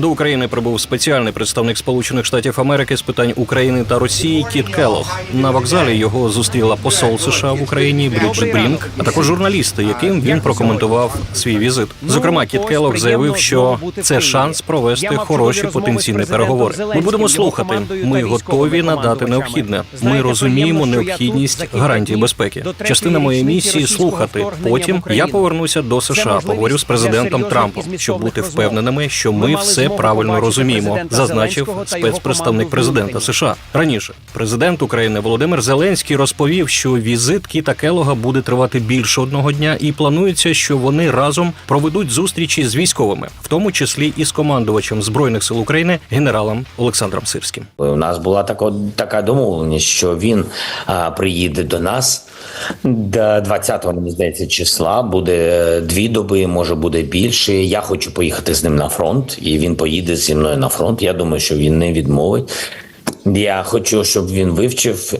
До України прибув спеціальний представник Сполучених Штатів Америки з питань України та Росії Кіт Келлог. На вокзалі його зустріла посол США в Україні Бріджит Брінк, а також журналісти, яким він прокоментував свій візит. Зокрема, Кіт Келлог заявив, що це шанс провести хороші потенційні переговори. Ми будемо слухати. Ми готові надати необхідне. Ми розуміємо необхідність гарантій безпеки. Частина моєї місії слухати. Потім я повернуся до США, поговорю з президентом Трампом, щоб бути впевненими, що ми все правильно розуміємо, зазначив спецпредставник президента США. Раніше президент України Володимир Зеленський розповів, що візит Кіта Келога буде тривати більше одного дня, і планується, що вони разом проведуть зустрічі з військовими, в тому числі і з командувачем збройних сил України генералом Олександром Сирським. У нас була така, така домовленість, що він а, приїде до нас 20-го, мені здається, числа. Буде е, дві доби, може буде більше. Я хочу поїхати з ним на фронт, і він поїде зі мною на фронт. Я думаю, що він не відмовить. Я хочу, щоб він вивчив.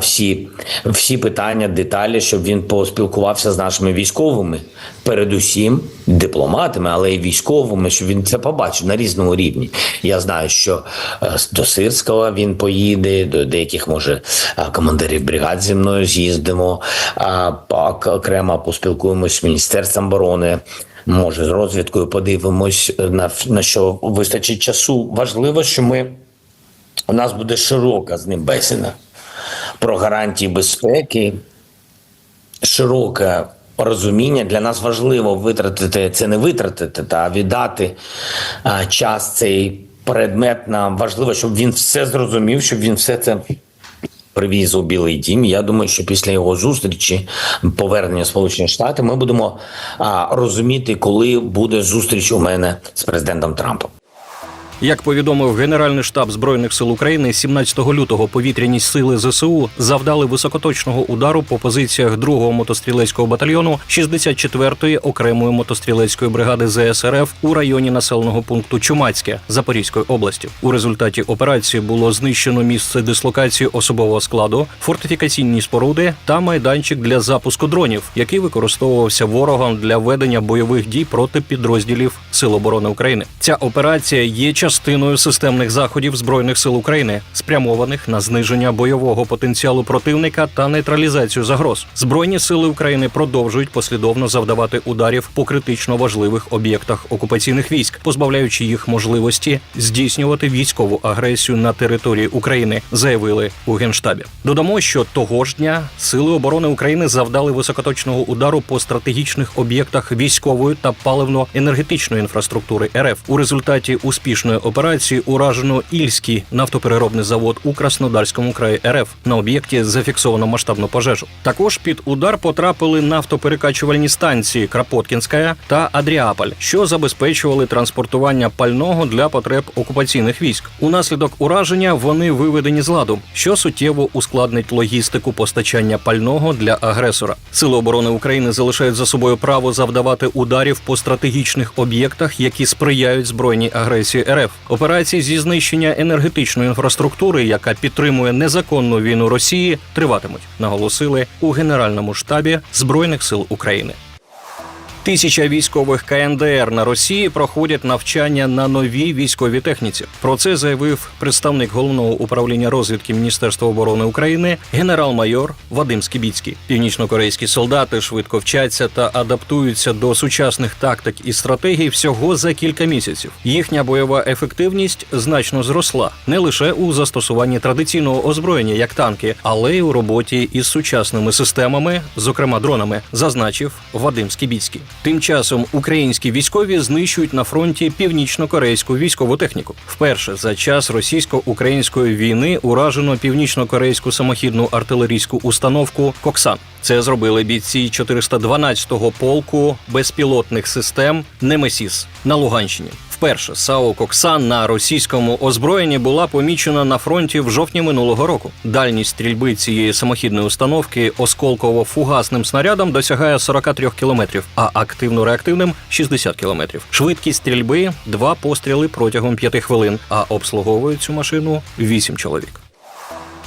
Всі, всі питання, деталі, щоб він поспілкувався з нашими військовими, передусім дипломатами, але й військовими, щоб він це побачив на різному рівні. Я знаю, що е, до Сирського він поїде, до деяких може е, командирів бригад зі мною з'їздимо, а окремо поспілкуємось з міністерством оборони. Може, з розвідкою подивимось на, на що вистачить часу. Важливо, що ми у нас буде широка з ним бесіда про гарантії безпеки, широке розуміння. Для нас важливо витратити це не витратити, та віддати а, час цей предмет. Нам важливо, щоб він все зрозумів, щоб він все це. Привіз у Білий Дім. Я думаю, що після його зустрічі повернення Сполучені Штати ми будемо а, розуміти, коли буде зустріч у мене з президентом Трампом. Як повідомив Генеральний штаб збройних сил України, 17 лютого повітряні сили ЗСУ завдали високоточного удару по позиціях 2-го мотострілецького батальйону 64-ї окремої мотострілецької бригади ЗСРФ у районі населеного пункту Чумацьке Запорізької області. У результаті операції було знищено місце дислокації особового складу, фортифікаційні споруди та майданчик для запуску дронів, який використовувався ворогом для ведення бойових дій проти підрозділів Сил оборони України. Ця операція є частиною системних заходів збройних сил України, спрямованих на зниження бойового потенціалу противника та нейтралізацію загроз. Збройні сили України продовжують послідовно завдавати ударів по критично важливих об'єктах окупаційних військ, позбавляючи їх можливості здійснювати військову агресію на території України, заявили у генштабі. Додамо, що того ж дня сили оборони України завдали високоточного удару по стратегічних об'єктах військової та паливно-енергетичної інфраструктури РФ. У результаті успішної операції уражено Ільський нафтопереробний завод у Краснодарському краї РФ. На об'єкті зафіксовано масштабну пожежу. Також під удар потрапили нафтоперекачувальні станції Крапоткінська та Адріаполь, що забезпечували транспортування пального для потреб окупаційних військ. Унаслідок ураження вони виведені з ладу, що суттєво ускладнить логістику постачання пального для агресора. Сили оборони України залишають за собою право завдавати ударів по стратегічних об'єктах, які сприяють збройній агресії РФ. Операції зі знищення енергетичної інфраструктури, яка підтримує незаконну війну Росії, триватимуть, наголосили у Генеральному штабі Збройних сил України. Тисяча військових КНДР на Росії проходять навчання на новій військовій техніці. Про це заявив представник головного управління розвідки Міністерства оборони України генерал-майор Вадим Скібіцький. Північнокорейські солдати швидко вчаться та адаптуються до сучасних тактик і стратегій всього за кілька місяців. Їхня бойова ефективність значно зросла не лише у застосуванні традиційного озброєння, як танки, але й у роботі із сучасними системами, зокрема дронами, зазначив Вадим Скібіцький. Тим часом українські військові знищують на фронті північно-корейську військову техніку. Вперше за час російсько-української війни уражено північно-корейську самохідну артилерійську установку Коксан. Це зробили бійці 412-го полку безпілотних систем Немесіс на Луганщині. Вперше САУ Коксан на російському озброєнні була помічена на фронті в жовтні минулого року. Дальність стрільби цієї самохідної установки осколково-фугасним снарядом досягає 43 кілометрів, а активно-реактивним 60 кілометрів. Швидкість стрільби два постріли протягом 5 хвилин, а обслуговують цю машину 8 чоловік.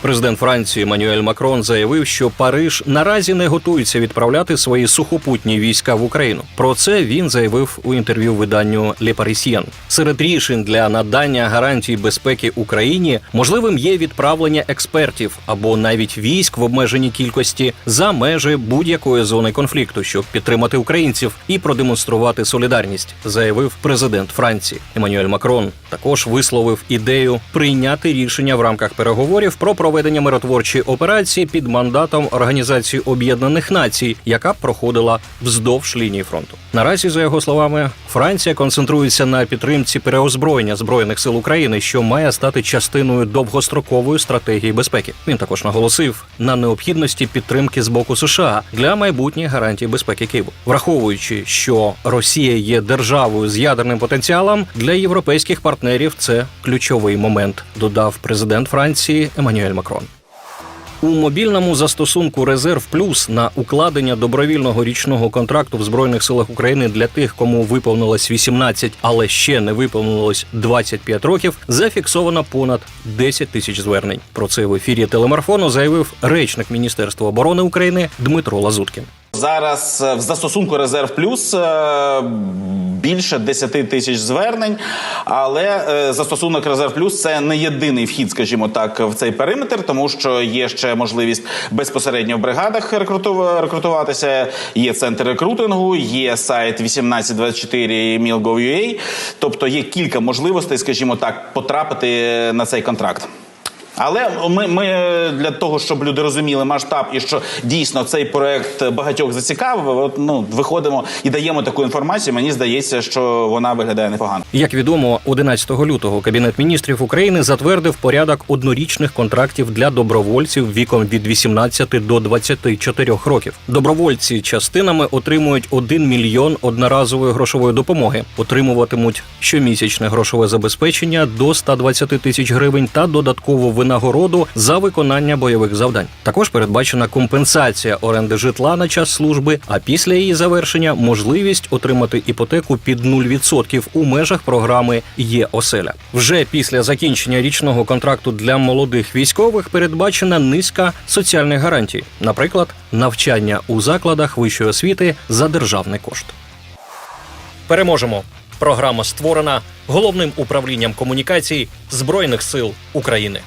Президент Франції Еммануель Макрон заявив, що Париж наразі не готується відправляти свої сухопутні війська в Україну. Про це він заявив у інтерв'ю виданню Le Parisien. Серед рішень для надання гарантій безпеки Україні можливим є відправлення експертів або навіть військ в обмеженій кількості за межі будь-якої зони конфлікту, щоб підтримати українців і продемонструвати солідарність, заявив президент Франції. Еммануель Макрон також висловив ідею прийняти рішення в рамках переговорів про проведення миротворчої операції під мандатом Організації Об'єднаних Націй, яка проходила вздовж лінії фронту. Наразі, за його словами, Франція концентрується на підтримці переозброєння збройних сил України, що має стати частиною довгострокової стратегії безпеки. Він також наголосив на необхідності підтримки з боку США для майбутніх гарантій безпеки Києву, враховуючи, що Росія є державою з ядерним потенціалом для європейських партнерів. Це ключовий момент, додав президент Франції Еммануель Макрон. У мобільному застосунку Резерв Плюс на укладення добровільного річного контракту в Збройних силах України для тих, кому виповнилось 18, але ще не виповнилось 25 років, зафіксовано понад 10 тисяч звернень. Про це в ефірі телемарафону заявив речник Міністерства оборони України Дмитро Лазуткін. Зараз е, в застосунку Резерв Плюс е, більше 10 тисяч звернень, але е, застосунок Резерв Плюс це не єдиний вхід, скажімо так, в цей периметр, тому що є ще можливість безпосередньо в бригадах рекруту- рекрутуватися. Є центр рекрутингу, є сайт 1824 Mil.gov.ua, тобто є кілька можливостей, скажімо так, потрапити на цей контракт. Але ми, ми для того, щоб люди розуміли масштаб і що дійсно цей проект багатьох зацікавив, от, ну виходимо і даємо таку інформацію. Мені здається, що вона виглядає непогано. Як відомо, 11 лютого Кабінет міністрів України затвердив порядок однорічних контрактів для добровольців віком від 18 до 24 років. Добровольці частинами отримують 1 мільйон одноразової грошової допомоги, отримуватимуть щомісячне грошове забезпечення до 120 тисяч гривень та додатково додаткову винагороду за виконання бойових завдань. Також передбачена компенсація оренди житла на час служби, а після її завершення можливість отримати іпотеку під 0% у межах програми Є оселя. Вже після закінчення річного контракту для молодих військових передбачена низка соціальних гарантій, наприклад, навчання у закладах вищої освіти за державний кошт. Переможемо. Програма створена головним управлінням комунікацій Збройних сил України.